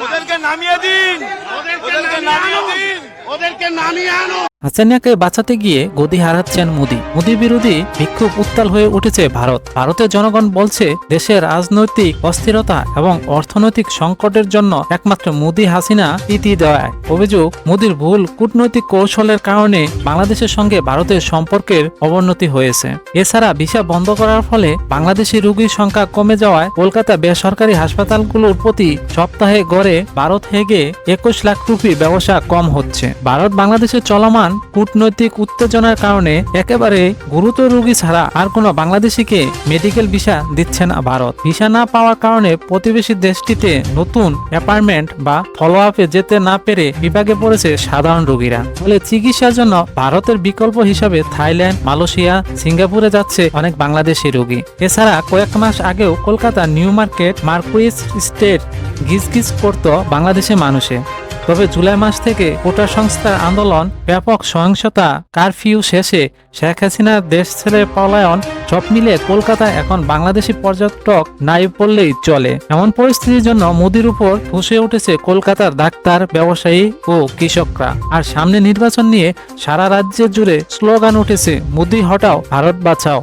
ওদেরকে নামিয়ে দিন। ওদেরকে নামিয়ে দিন। ওদেরকে নামিয়ে আনো হাসিনাকে বাঁচাতে গিয়ে গদি হারাচ্ছেন মোদি। মোদি বিরোধী বিক্ষোভ উত্তাল হয়ে উঠেছে ভারত। ভারতের জনগণ বলছে, দেশের রাজনৈতিক অস্থিরতা এবং অর্থনৈতিক সংকটের জন্য একমাত্র মোদি হাসিনা ইতি দেয়। অভিযোগ, মোদির ভুল কূটনৈতিক কৌশলের কারণে বাংলাদেশের সঙ্গে ভারতের সম্পর্কের অবনতি হয়েছে। এছাড়া ভিসা বন্ধ করার ফলে বাংলাদেশি রোগীর সংখ্যা কমে যাওয়ায় কলকাতা বেসরকারি হাসপাতালগুলোর প্রতি সপ্তাহে গড়ে ভারত থেকে একুশ লাখ রুপি ব্যবসা কম হচ্ছে। ভারত বাংলাদেশে চলমান কূটনৈতিক উত্তেজনার কারণে একেবারে গুরুতর রোগী ছাড়া আর কোনো বাংলাদেশিকে মেডিকেল ভিসা দিচ্ছে না ভারত। ভিসা না পাওয়ার কারণে প্রতিবেশী দেশটিতে নতুন অ্যাপার্টমেন্ট বা ফলো আপে যেতে না পেরে বিভাগে পড়েছে সাধারণ রোগীরা। ফলে চিকিৎসার জন্য ভারতের বিকল্প হিসাবে থাইল্যান্ড, মালয়েশিয়া, সিঙ্গাপুরে যাচ্ছে অনেক বাংলাদেশি রোগী। এছাড়া কয়েক মাস আগেও Kolkata New Market, Marquis Street গিজগিজ করত বাংলাদেশি মানুষে। তবে জুলাই মাস থেকে কোটা সংস্থার আন্দোলন, ব্যাপক সহিংসতা, কারফিউ শেষে শেখ হাসিনার দেশ ছেড়ে পলায়ন, সব মিলে কলকাতা এখন বাংলাদেশি পর্যটক নাই বললেই চলে। এমন পরিস্থিতির জন্য মোদির উপর ফুসে উঠেছে কলকাতার ডাক্তার, ব্যবসায়ী ও কৃষকরা। আর সামনে নির্বাচন নিয়ে সারা রাজ্যে জুড়ে স্লোগান উঠেছে, মোদি হটাও, ভারত বাঁচাও।